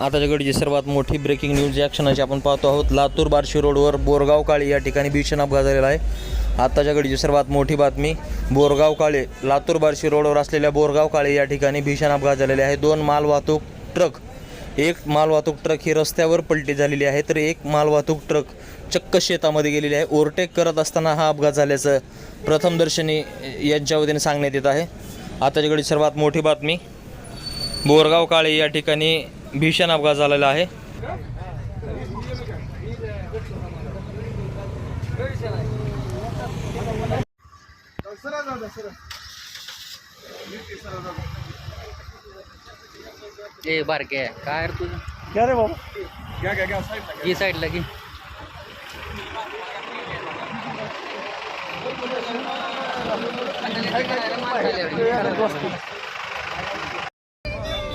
आताच्या घडीची सर्वात मोठी ब्रेकिंग न्यूज या क्षणाची आपण पाहतो आहोत. लातूर बार्शी रोडवर बोरगाव काळी या ठिकाणी भीषण अपघात झालेला आहे. आताच्या घडीची सर्वात मोठी बातमी बोरगाव काळे लातूर बार्शी रोडवर असलेल्या बोरगाव काळे या ठिकाणी भीषण अपघात झालेले आहे. दोन मालवाहतूक ट्रक एक मालवाहतूक ट्रक ही रस्त्यावर पलटी झालेली आहे तर एक मालवाहतूक ट्रक चक्क शेतामध्ये गेलेली आहे. ओव्हरटेक करत असताना हा अपघात झाल्याचं प्रथमदर्शनी यांच्या वतीने सांगण्यात येत आहे. आताच्याकडे सर्वात मोठी बातमी बोरगाव काळे या ठिकाणी भीषण अपघात झालेला आहे. ए बारके काय रे तुझं? क्या रे बाबा? ही लगी की